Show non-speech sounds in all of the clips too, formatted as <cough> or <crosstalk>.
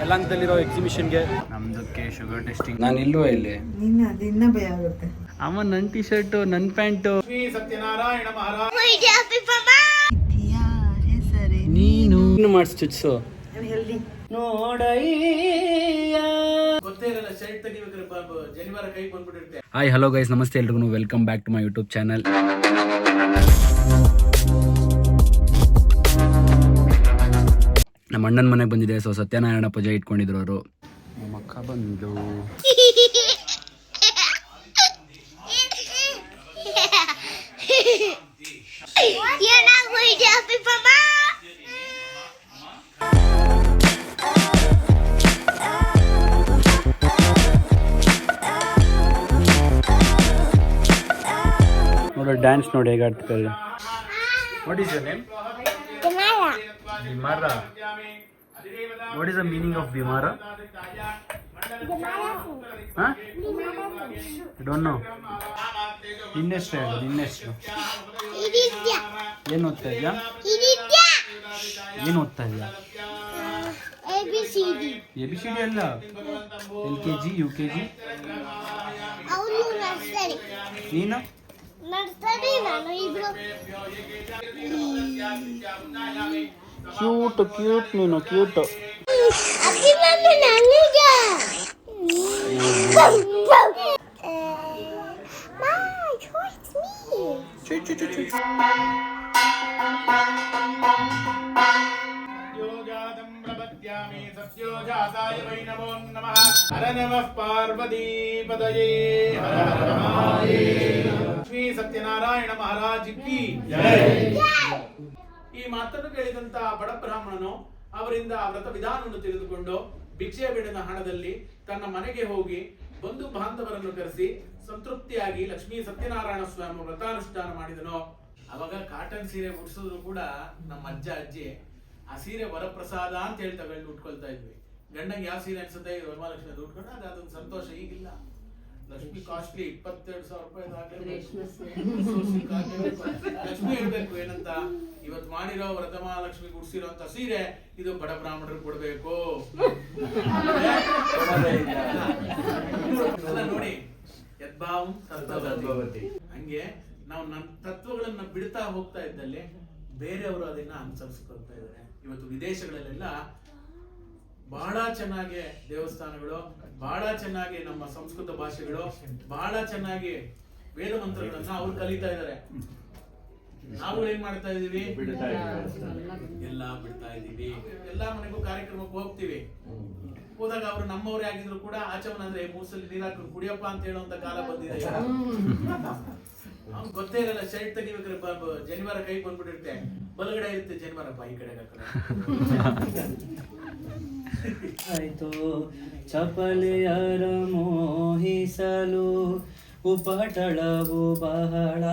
ಯಲಂಕದಲ್ಲಿರೋ ಎಕ್ಸಿಬಿಷನ್ಗೆ ನಮ್ದಕ್ಕೆ sugar testing ನಾನು ಇಲ್ವಾ ಇಲ್ಲಿ? ನಿನ್ನ ದಿನ ಭಯ ಆಗುತ್ತೆ. ಅಮ್ಮ ನನ್ನ ಟಿ ಶರ್ಟ್ ನನ್ನ ಪ್ಯಾಂಟು ಸರಿ ನೀನು. ಮಾಡಿಸ್ ಚುಚ್ಚು ಹಾಯ್ ಹಲೋ ಗೈಸ್ ನಮಸ್ತೆ ಎಲ್ರಿಗೂ. Welcome back to my YouTube channel ನಮ್ಮ ಅಣ್ಣನ ಮನೆಗೆ ಬಂದಿದೆ. ಸೊ ಸತ್ಯನಾರಾಯಣ ಪೂಜೆ ಇಟ್ಕೊಂಡಿದ್ರು ಅವರು. ನಮ್ಮ ಅಕ್ಕ. ನೋಡೋ ಡ್ಯಾನ್ಸ್ ನೋಡಿ ಹೇಗೆ ಆಡ್ತಾರೆ what is your name what is the meaning of ಬಿಮಾರ ಹಾಂ ಡೋಂಟ್ ನೋ ಇನ್ನೆಷ್ಟು ಹೇಳು ಇನ್ನೆಷ್ಟು Iditya. ಏನು ಓದ್ತಾ ಇದೆಯಾ. ಏನು ಓದ್ತಾ ಇದೆಯಾ. ಎ ಬಿ ಸಿ ಡಿ ಅಲ್ಲ? L K G U K G ನೀನು? ನರ್ಸರಿ ನಾನು ಇಬ್ರು. ಕ್ಯೂಟ್ ಕ್ಯೂಟ್ ನೀನು ಕ್ಯೂಟ್ ಅಕ್ಕಿ ಮಮ್ಮಿ ನನಗೆ ಮಾ choice ಈ ಮಾತನ್ನು ಕೇಳಿದಂತ ಬಡ ಬ್ರಾಹ್ಮಣನು ಅವರಿಂದ ವ್ರತ ವಿಧಾನವನ್ನು ತಿಳಿದುಕೊಂಡು ಭಿಕ್ಷೆ ಬಿಡಿನ ಹಣದಲ್ಲಿ ತನ್ನ ಮನೆಗೆ ಹೋಗಿ ಬಂಧು ಬಾಂಧವರನ್ನು ಕರೆಸಿ ಸಂತೃಪ್ತಿಯಾಗಿ ಲಕ್ಷ್ಮೀ ಸತ್ಯನಾರಾಯಣ ಸ್ವಾಮಿ ವ್ರತಾನುಷ್ಠಾನ ಮಾಡಿದನು. ಅವಾಗ ಕಾಟನ್ ಸೀರೆ ಉಡಿಸಿದ್ರು ಕೂಡ ನಮ್ಮ ಅಜ್ಜ, ಅಜ್ಜಿ, ಆ ಸೀರೆ ವರಪ್ರಸಾದ ಅಂತ ಹೇಳಿ ತಗೊಂಡು ಉಟ್ಕೊಳ್ತಾ ಇದ್ವಿ. ಗಂಡಂಗೆ ಯಾವ ಸೀರೆ ಅನ್ಸುತ್ತೆ ವರಮಹಾಲಕ್ಷ್ಮಿ ಅದು ಉಟ್ಕೊಂಡು ಅದು ಅದೊಂದು ಸಂತೋಷ, ಈಗಿಲ್ಲ. ಲಕ್ಷ್ಮಿ ಕಾಸ್ಟ್ಲಿ ಇಪ್ಪತ್ತೆರಡು ಸಾವಿರ ರೂಪಾಯಿ ಲಕ್ಷ್ಮಿ ಹೇಳ್ಬೇಕು ಏನಂತ? ಇವತ್ತು ಮಾಡಿರೋ ವ್ರತಮಹಾಲಕ್ಷ್ಮಿ ಗುಡ್ಸಿರೋಂತ ಸೀರೆ ಇದು ಬಡ ಬ್ರಾಹ್ಮಣರು ಕೊಡ್ಬೇಕು. <laughs> ಅಲ್ಲ ನೋಡಿ ಯದ್ಭಾವಂ ಹಂಗೆ ನಾವು ನನ್ನ ತತ್ವಗಳನ್ನ ಬಿಡ್ತಾ ಹೋಗ್ತಾ ಇದ್ದಲ್ಲಿ ಬೇರೆಯವರು ಅದನ್ನ ಅನುಸರಿಸ್ಕೊಳ್ತಾ ಇದ್ದಾರೆ. ಇವತ್ತು ವಿದೇಶಗಳಲ್ಲೆಲ್ಲ ಬಹಳ ಚೆನ್ನಾಗಿ ದೇವಸ್ಥಾನಗಳು ಬಹಳ ಚೆನ್ನಾಗಿ ನಮ್ಮ ಸಂಸ್ಕೃತ ಭಾಷೆಗಳು ಬಹಳ ಚೆನ್ನಾಗಿ ವೇದ ಮಂತ್ರಗಳನ್ನ ಅವ್ರು ಕಲಿತಾ ಇದ್ದಾರೆ. ನಾವು ಏನ್ ಮಾಡ್ತಾ ಇದೀವಿ ಎಲ್ಲ ಬಿಡ್ತಾ ಇದೀವಿ ಎಲ್ಲಾ ಮನೆಗೂ ಕಾರ್ಯಕ್ರಮಕ್ಕೆ ಹೋಗ್ತೀವಿ. ಹೋದಾಗ ಅವ್ರು ನಮ್ಮವರೇ ಆಗಿದ್ರು ಕೂಡ ಆಚಮನ ಅಂದ್ರೆ ಮೂಸಲ್ಲಿ ಸಲ ನೀರ್ ಕುಡಿಯಪ್ಪ ಅಂತ ಹೇಳುವಂತ ಕಾಲ ಬಂದಿದೆ ಅವ್ನ್ ಗೊತ್ತೇ ಇರಲ್ಲ ಶರ್ಟ್ ತೆಗಿಬೇಕಾದ್ರೆ ಬ- ಜನಿವಾರ ಕೈ ಬಂದ್ಬಿಟ್ಟಿರ್ತೆ ಬಲಗಡೆ ಇರುತ್ತೆ ಜನಿವಾರಪ್ಪ ಈ ಕಡೆ ಆಯ್ತು. ಚಪಲೆಯರ ಮೋಹಿಸಲು ಉಪಟಳವು ಬಹಳ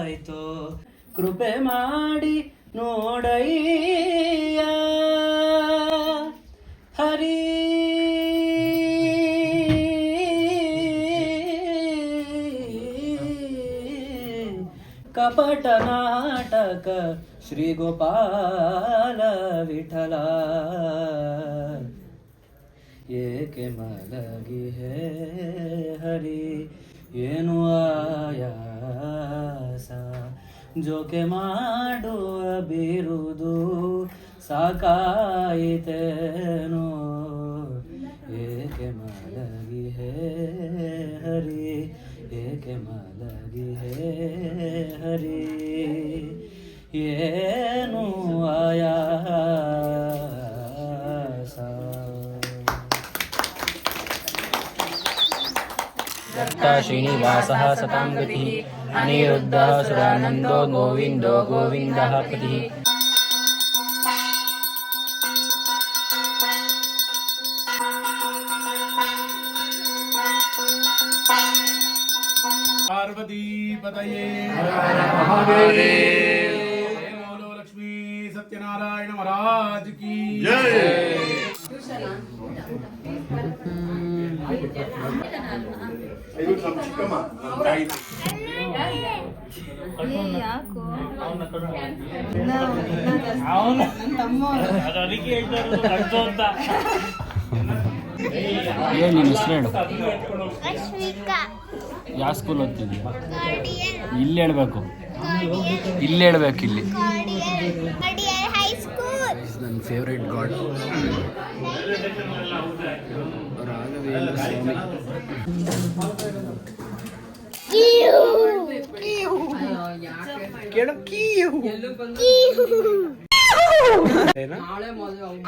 ಆಯ್ತು ಕೃಪೆ ಮಾಡಿ ನೋಡಯ್ಯ. ಹರಿ ಕಪಟ ನಾಟಕ ಶ್ರೀ ಗೋಪಾಲ ವಿಠಲ. ಏಕೆ ಮಲಗಿ ಹೇ ಹರಿ? ಏನು ಆಯಾಸ? ಜೋಕೆ ಮಾಡುವ ಬಿರುದು ಸಾಕಾಯಿತೇನೋ? ಏಕೆ ಮಲಗಿ ಹೇ ಹರಿ? के मलगी है ये नु आया दत्ता श्रीनिवासः सतां गतिः अनिरुद्धः सुरानन्दो गोविन्दो गोविन्दः पतिः। ಸತ್ಯನಾರಾಯಣ ಮಹಾರಾಜ್ ಕಿ ಏನ್ ಹೆಸರು ಹೇಳು ಯಾವ ಸ್ಕೂಲ್ ಓದ್ತಿದ್ಯಾ? ಇಲ್ಲಿ ಹೇಳ್ಬೇಕು. ಇಲ್ಲಿ ಹೇಳ್ಬೇಕು ಇಲ್ಲಿ. ನನ್ನ ಫೇವ್ರೆಟ್ ಗಾಡ್ ರಾಘವೇಂದ್ರ ಸ್ವಾಮಿ.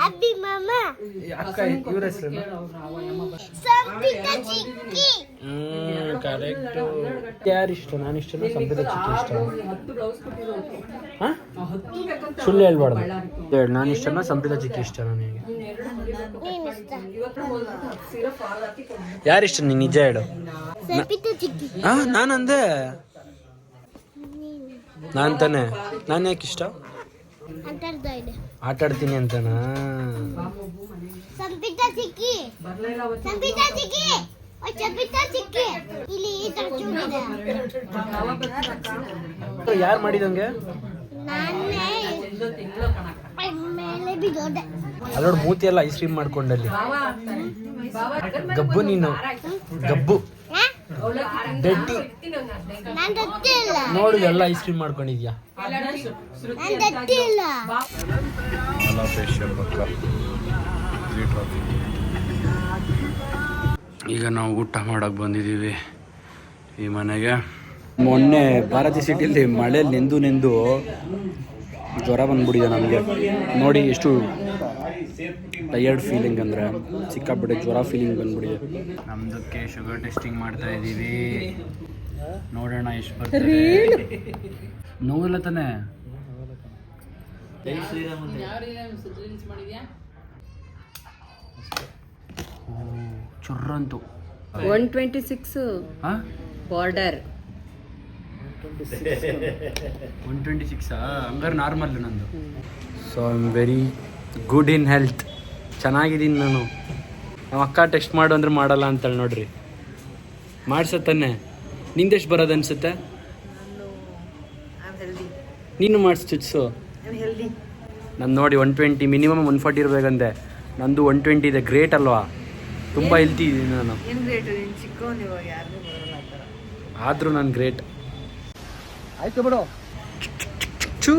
ಅಬ್ಬಿ ಮಾಮ. ಅಕ್ಕ ಇವ್ರ ಸಂಪಿತ ಚಿಕ್ಕಿ. ಕರೆಕ್ಟ್ ಯಾರು ಇಷ್ಟ? ನಾನು ಇಷ್ಟ ಸಂಪದ ಚಿಕ್ಕಿ ಇಷ್ಟ? ಸುಳ್ಳು ಹೇಳ್ಬಾರ್ದು. ಹೇಳಿ ನಾನು ಇಷ್ಟನ? ಚಿಕ್ಕ ಚಿಕ್ಕಿ ಇಷ್ಟ ನನಗೆ? ನೀನ್ ಇಷ್ಟ? ಯಾರು ಇಷ್ಟ? ನೀನು ನಿಜ ಹೇಳು. ಸಂಪಿತ ಹಾ ನಾನಂದೆ. ನಾನು ತಾನೆ. ನಾನು ಯಾಕೆ ಇಷ್ಟ? ಆಟ ಆಡ್ತೀನಿ ಅಂತನಾ? ಸಂಪಿತ ಚಿಕ್ಕಿ. ಸಂಪಿತ ಚಿಕ್ಕಿ. ಓ ಸಂಪಿತ ಚಿಕ್ಕಿ. ಇಲ್ಲಿ ಈ ತರ ಚೂರಿದೆ ಯಾರು ಮಾಡಿದಂಗೆ? ನಾನೇ ಮೇಲೆ ಬಿದ್ದೋದೆ. ಅಲ್ಲೋಡ್ ಮೂತಿ ಎಲ್ಲ ಐಸ್ ಕ್ರೀಮ್ ಮಾಡ್ಕೊಂಡಲ್ಲಿ ಗಬ್ಬು ನೀನು. ಗಬ್ಬು ಹಾ? ದಡ್ಡಿ ನಾನ್ ದತ್ತಿಲ್ಲ ನೋಡು ಎಲ್ಲ ಐಸ್ ಕ್ರೀಮ್ ಮಾಡ್ಕೊಂಡಿದ್ಯಾ? ಈಗ ನಾವು ಊಟ ಮಾಡಕ್ ಬಂದಿದ್ದೀವಿ ಈ ಮನೆಗೆ. ಮೊನ್ನೆ ಭಾರತಿ ಸಿಟಿಲಿ ಮಳೆ ನಿಂದು ನೆಂದು. ಜ್ವರ ಬಂದ್ಬಿಟ್ಟಿದೆ ನಮಗೆ. ನೋಡಿ ಎಷ್ಟು ಟಯರ್ಡ್ ಫೀಲಿಂಗ್ ಅಂದರೆ ಸಿಕ್ಕಾಪಟ್ಟೆ ಜ್ವರ ಫೀಲಿಂಗ್ ಬಂದ್ಬಿಟ್ಟಿದೆ. ನಮ್ದಕ್ಕೆ ಶುಗರ್ ಟೆಸ್ಟಿಂಗ್ ಮಾಡ್ತಾ ಇದ್ದೀವಿ. ನೋಡೋಣ ಎಷ್ಟು ಬರ್ತದೆ. ನೋವಿಲ್ಲ ತಾನೆ? ಚುರ್ರಂತು. ಒನ್ ಟ್ವೆಂಟಿ ಸಿಕ್ಸ್ ಹಾಂ ಬಾರ್ಡರ್ ಒನ್ ಟ್ವೆಂಟಿ ಸಿಕ್ಸಾ ಹಂಗಾರೆ ನಾರ್ಮಲ್ ನಂದು. So I am very good in health ಚೆನ್ನಾಗಿದ್ದೀನಿ ನಾನು. ನಮ್ಮ ಅಕ್ಕ ಟೆಸ್ಟ್ ಮಾಡು ಅಂದ್ರೆ ಮಾಡಲ್ಲ ಅಂತೇಳಿ ನೋಡ್ರಿ. ಮಾಡಿಸತ್ತಾನೆ ನಿಂದೆಷ್ಟು ಬರೋದು ಅನ್ಸುತ್ತೆ? I'm healthy. ನೀನು ಮಾಡಿಸ್ ಚುಚ್ಚು healthy. ನಾನು ನೋಡಿ one twenty minimum one forty ಇರಬೇಕಂದೆ ನಂದು ಒನ್ ಟ್ವೆಂಟಿ ಇದೆ ಗ್ರೇಟ್ ಅಲ್ವಾ? ತುಂಬ ಹೆಲ್ತಿ ಇದ್ದೀನಿ ನಾನು. ಆದರೂ ನಾನು ಗ್ರೇಟ್ ಆಯ್ತು ಬಿಡು. ಚೂ.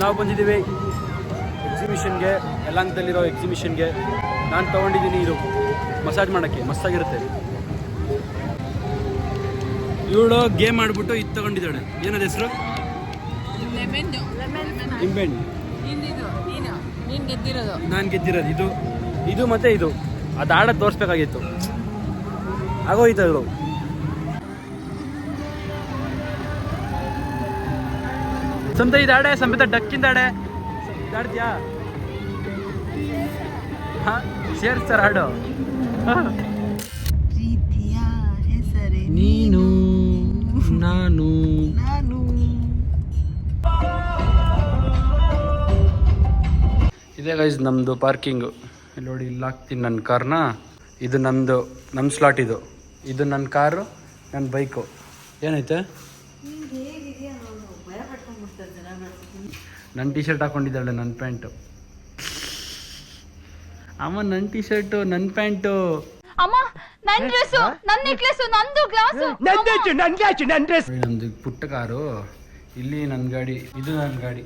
ನಾವು ಬಂದಿದ್ದೀವಿ ಎಕ್ಸಿಬಿಷನ್ಗೆ ಎಲ್ಲಾಂಗದಲ್ಲಿರೋ ಎಕ್ಸಿಬಿಷನ್ಗೆ ನಾನು ತೊಗೊಂಡಿದ್ದೀನಿ ಇದು. ಮಸಾಜ್ ಮಾಡೋಕ್ಕೆ ಮಸ್ತಾಗಿರುತ್ತೆ ಇವಳು ಗೇಮ್ ಆಡ್ಬಿಟ್ಟು ಇದು ತಗೊಂಡಿದ್ದಾಳೆ. ಏನದ ಹೆಸರು? ನಿಂಬೆಹಣ್ಣು ನೀನ್. ಗೆದ್ದಿರೋದು. ನಾನು ಗೆದ್ದಿರೋದು. ಇದು ಇದು ಮತ್ತೆ ಇದು. ಅದು ಆಡ ತೋರಿಸ್ಬೇಕಾಗಿತ್ತು. ಆಗೋಯ್ತು ಅದು ಸಂತ ಇದಾಡೆ ಸಂಬಿತ ಸಂಪಿತ ಡಕ್ಕಿಂದ ಆಡೆ ಇದಾಡ್ತೀಯಾ ಹಾ ಸೇರ್ಸ್ತಾರ ಆಡು ಪ್ರೀತಿಯ ಹೆಸರೇ ನೀನು ನಾನು. ನಾನು. ಇದೇ ಗೈಸ್ ನಮ್ಮದು ಪಾರ್ಕಿಂಗು ಇಲ್ಲಿ ನೋಡಿ ಇಲ್ಲಿ ಹಾಕ್ತೀನಿ ನನ್ನ ಕಾರ್ನ. ಇದು ನಮ್ಮದು ನಮ್ಮ ಸ್ಲಾಟ್ ಇದು. ಇದು ನನ್ನ ಕಾರು ನನ್ನ ಬೈಕು ಏನೈತೆ? ನನ್ನ ಟಿ ಶರ್ಟ್ ಹಾಕೊಂಡಿದ್ದಾಳೆ ನನ್ನ ಪ್ಯಾಂಟು. ಅಮ್ಮ ನನ್ನ ಟಿ ಶರ್ಟು ನನ್ನ ಪ್ಯಾಂಟು. ಅಮ್ಮ ನನ್ನ ಡ್ರೆಸ್ ನನ್ ನೆಕ್ಲೆಸ್ ನಂದು ಗ್ಲಾಸ್ ನಮ್ಮದು ಪುಟ್ಟ ಕಾರು. ಇಲ್ಲಿ ನನ್ನ ಗಾಡಿ ಇದು ನನ್ನ ಗಾಡಿ.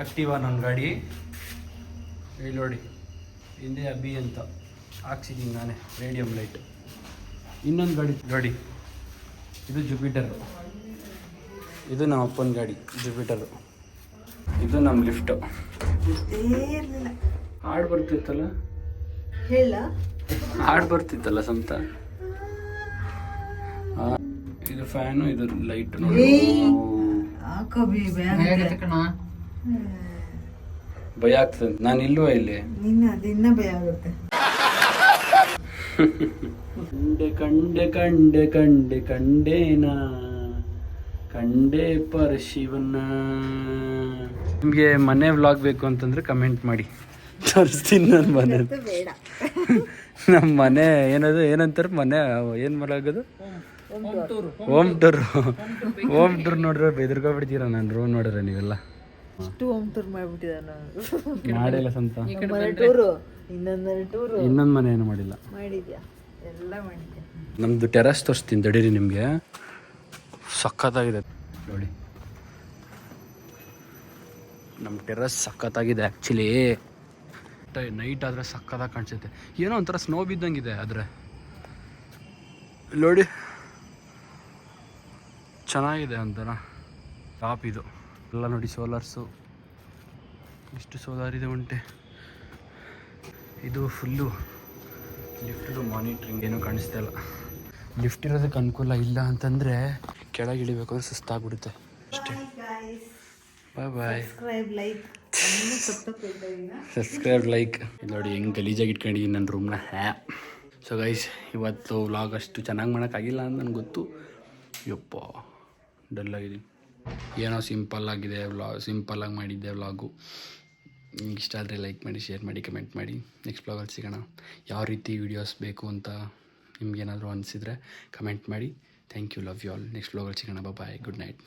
ಆಕ್ಟಿವಾ ನನ್ನ ಗಾಡಿ. ಇಲ್ಲಿ ನೋಡಿ ಹಿಂದೆ ಅಬ್ಬಿ ಅಂತ. ಹಾಕ್ಸಿದ್ದೀನಿ ನಾನೇ ರೇಡಿಯಂ ಲೈಟ್ ಇನ್ನೊಂದು ಗಾಡಿ ಗಾಡಿ. ಇದು ಜುಪಿಟರು ಇದು ನಮ್ಮ ಅಪ್ಪನ ಗಾಡಿ ಜುಪಿಟರ್ ಇದು ನಮ್ಮ ಲಿಫ್ಟು ಹಾಡು ಬರ್ತಿತ್ತಲ್ಲ? ಹೇಳ. ಹಾಡು ಬರ್ತಿತ್ತಲ್ಲ ಸಂತ? ಇದು ಫ್ಯಾನು ಇದು ಲೈಟ್ ನೋಡಿ. ಭಯ ಆಗ್ತದೆ. ನಾನು ಇಲ್ವಾ ಇಲ್ಲಿ? ನಿನ್ನ ಅದಿನ್ನ ಭಯ ಆಗುತ್ತೆ. <laughs> ಕಂಡೆ ಕಂಡೆ ಕಂಡೆ ಕಂಡೆ ಕಂಡೇನ? ಕಂಡೆ ಪರಶಿವನ ನಿಮಗೆ ಮನೆ ವ್ಲಾಗ್ ಬೇಕು ಅಂತಂದ್ರೆ ಕಮೆಂಟ್ ಮಾಡಿ. ತೋರಿಸ್ತೀನಿ ನನ್ನ ಮನೆ. ನಮ್ಮ ಮನೆ ಏನದು ಏನಂತಾರೆ? ಮನೆ ಏನು ಮಾಡೋದು ಓಮ್ ಟೂರ್ ಓಮ್ ಟೂರ್ ನೋಡ್ರೆ ಬೆದರ್ಕೊಬಿಡ್ತೀರ ನಾನು ರೋ ನೋಡ್ರೆ ನೀವೆಲ್ಲ. ಮಾಡಿಲ್ಲ ಸಂತ. ಇನ್ನೊಂದು ಮನೆ ಟೂರು ಇನ್ನೊಂದು ಮನೆ ಏನು ಮಾಡಿಲ್ಲ. ನಮ್ದು ಟೆರಸ್ ತೋರಿಸ್ತೀನಿ ತಡೀರಿ ನಿಮಗೆ. ಸಖತ್ತಾಗಿದೆ. ನೋಡಿ. ನಮ್ಮ ಟೆರಸ್ ಸಖತ್ತಾಗಿದೆ ಆ್ಯಕ್ಚುಲಿ ನೈಟ್ ಆದರೆ ಸಖತ್ತಾಗಿ ಕಾಣಿಸುತ್ತೆ. ಏನೋ ಒಂಥರ ಸ್ನೋ ಬಿದ್ದಂಗಿದೆ ಆದರೆ. ನೋಡಿ. ಚೆನ್ನಾಗಿದೆ ಒಂಥರ. ಟಾಪ್ ಇದು. ಎಲ್ಲ ನೋಡಿ ಸೋಲಾರ್ಸು ಇಷ್ಟು ಸೋಲಾರ್ ಇದೆ ಉಂಟೆ ಇದು ಫುಲ್ಲು ಲಿಫ್ಟ್ದು ಮಾನಿಟ್ರಿಂಗ್ ಏನೂ ಕಾಣಿಸ್ತಾ ಇಲ್ಲ. ಲಿಫ್ಟ್ ಇರೋದಕ್ಕೆ ಅನುಕೂಲ ಇಲ್ಲ ಅಂತಂದರೆ ಕೆಳಗೆ ಇಳಿಬೇಕು ಅಂದ್ರೆ ಸುಸ್ತಾಗ್ಬಿಡುತ್ತೆ. ಅಷ್ಟೇ. ಬಾಯ್ ಬಾಯ್ ಸಬ್ಸ್ಕ್ರೈಬ್ ಲೈಕ್ ಸತ್ತೋಗ್ತಾ ಸಬ್ಸ್ಕ್ರೈಬ್ ಲೈಕ್ ನೋಡಿ ಹೆಂಗೆ ಗಲೀಜಾಗಿ ಇಟ್ಕೊಂಡಿದ್ದೀನಿ ನನ್ನ ರೂಮ್ನ ಹ್ಯಾ ಸೊ ಗೈಸ್ ಇವತ್ತು ವ್ಲಾಗ್ ಅಷ್ಟು ಚೆನ್ನಾಗಿ ಮಾಡೋಕ್ಕಾಗಿಲ್ಲ ಅಂತ ನನಗೆ ಗೊತ್ತು. ಯಪ್ಪ ಡಲ್ ಆಗಿದ್ದೀನಿ. ಏನೋ ಸಿಂಪಲ್ ಆಗಿದೆ ವ್ಲಾಗ್ ಸಿಂಪಲ್ಲಾಗಿ ಮಾಡಿದ್ದೆ ವ್ಲಾಗು ನಿಮ್ಗೆ ಇಷ್ಟ ಆದರೆ ಲೈಕ್ ಮಾಡಿ ಶೇರ್ ಮಾಡಿ ಕಮೆಂಟ್ ಮಾಡಿ. ನೆಕ್ಸ್ಟ್ ವ್ಲಾಗಲ್ಲಿ ಸಿಗೋಣ. ಯಾವ ರೀತಿ ವೀಡಿಯೋಸ್ ಬೇಕು ಅಂತ ನಿಮ್ಗೇನಾದರೂ ಅನಿಸಿದರೆ ಕಮೆಂಟ್ ಮಾಡಿ. Thank you love you all next ಬ್ಲಾಗಲ್ಲಿ ಸಿಗೋಣ. Bye good night